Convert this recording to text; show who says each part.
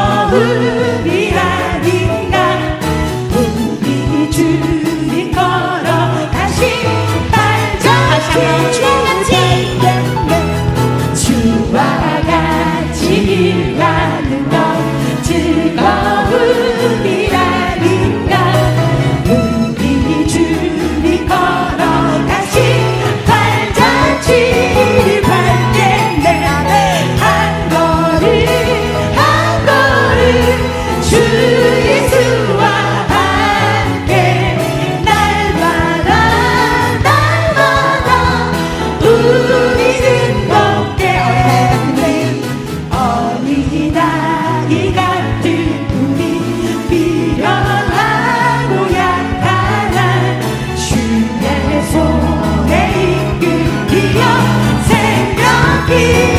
Speaker 1: 마음이 아닌가? 우리 주님 걸어 다시 발자취. be